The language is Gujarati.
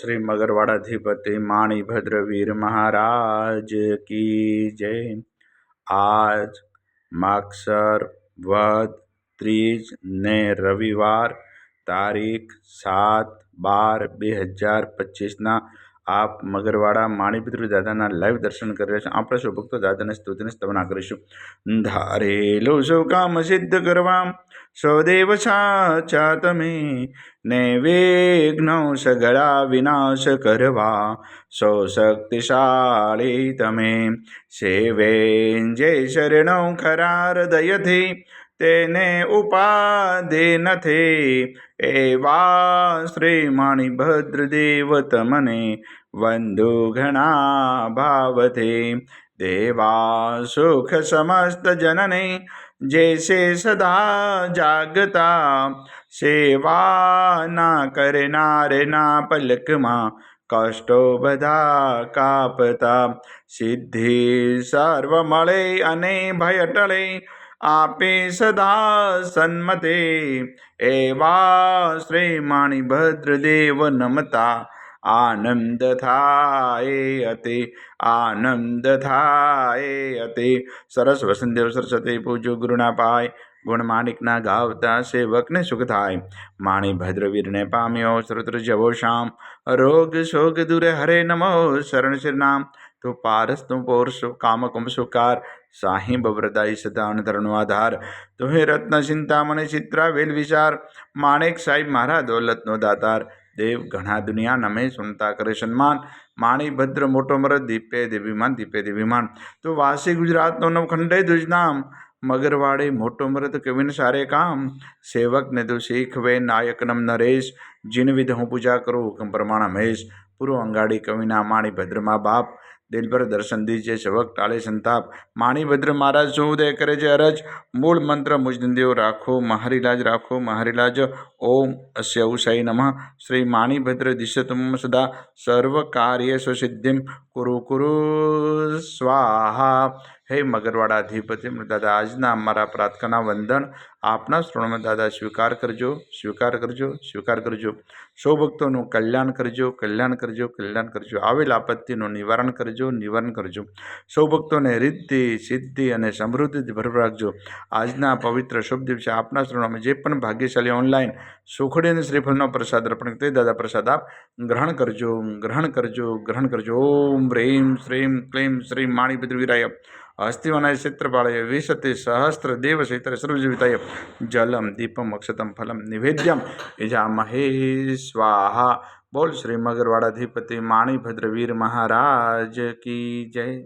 શ્રી મગરવાડાધિપતિ માણીભદ્રવીર મહારાજ કી જય આજ માગસર વદ ત્રીજ ને રવિવાર તારીખ સાત બાર બે હજાર પચીસના આપ મગરવાડા માણીપુત્ર દાદાના લાઈવ દર્શન કરી રહ્યા છો આપણે શું ભક્તો દાદાને સ્તુતિને સ્તવના કરીશું ધારેલું સૌ કામ સિદ્ધ કરવા સૌદેવ સાચા તમે ને વિઘ્નો સગળા વિનાશ કરવા સૌ શક્તિશાળી તમે સેવે જે શરણો ખરા હૃદયથી તેને ઉપાધિ નથી એવા શ્રી માણીભદ્ર દેવ તમને વંદુ ઘણા ભાવથી દેવા સુખ સમસ્ત જનને જે છે સદા જાગતા, સેવા ના કરનારના પલકમાં, કષ્ટો બધા કાપતા. સિદ્ધિ સર્વ મળે અને ભય ટળે, આપે સદા સન્મતે. એવા શ્રી માણીભદ્ર દેવ નમતા. આનંદ થાય અતિ આનંદ થાય અતિ સરસ વસંતદેવ સરસ્વતી પૂજો ગુરુના પાય ગુણ માણિકના ગાવતા સેવકને સુખ થાય. માણી ભદ્રવીરને પામ્યો શ્રુત્ર જવો શામ. રોગ શોગ દૂરે હરે નમો, શરણ શ્રીનામ તો પારસ, તું પોરસો કામ કુંભ સુકાર. સાહી બવ્રદાઈ સદાન ધરણો આધાર. તો હે રત્ન, ચિંતામણી ચિત્રા વેલ વિચાર. માણેક સાહેબ મારા દોલતનો દાતાર. દેવ ઘણા દુનિયા નમે સુનતા કરે સન્માન માણી, ભદ્ર, મોટો મરદ, દીપે દેવીમાન દીપે દેવીમાન તો વાસી ગુજરાતનો નવખંડે દુજનામ મગરવાડે, મોટો મરદ, કવિન સારે કામ. સેવકને તો શીખવે નાયકનમ નરેશ. જીન વિધ હું પૂજા કરું હુકમ પ્રમાણ મહેશ પૂરો અંગાડી કવિના માણી, ભદ્રમા બાપ. દિલભર દર્શન દીજે, શવક ટાળે સંતાપ. માણીભદ્ર મહારાજ શું ઉદય કરે છે અરજ. મૂળ મંત્ર મુજદંદેવ રાખો, મહારીલાજ રાખો, મહારીલાજ. ઓમ અસ્ય ઉષાઈ નમઃ. શ્રી માણીભદ્ર દિશતમ સદા. સર્વ કાર્ય સ્વસિદ્ધિમ કુરુ કુરુ સ્વાહા. હે મગરવાળા અધિપતિ દાદા, આજના અમારા પ્રાર્થના વંદન આપના શ્રવણમાં દાદા, સ્વીકાર કરજો સ્વીકાર કરજો સ્વીકાર કરજો. સૌ ભક્તોનું કલ્યાણ કરજો કલ્યાણ કરજો કલ્યાણ કરજો. આવેલ આપત્તિનું નિવારણ કરજો નિવારણ કરજો. સૌ ભક્તોને રિદ્ધિ, સિદ્ધિ અને સમૃદ્ધિથી ભરભર રાખજો. આજના પવિત્ર શુભ દિવસે આપના શ્રવણમાં જે પણ ભાગ્યશાળી ઓનલાઈન સુખડી અને શ્રીફળનો પ્રસાદ અર્પણ તે દાદા પ્રસાદ આપ ગ્રહણ કરજો ગ્રહણ કરજો ગ્રહણ કરજો. ઓમ રેમ શ્રીમ, ક્લીમ શ્રી માણીભદ્ર વિરાય. હસ્તિવનાય ક્ષેત્રપાળય વિશતિ સહસ્ત્ર દેવ ક્ષેત્ર સર્વજીવિતાય જલમ દીપમ અક્ષતમ ફલમ નિવેદ્યમ યજામહે સ્વાહા બોલ શ્રી મગરવાડાધિપતિ માણીભદ્ર મહારાજ કી જય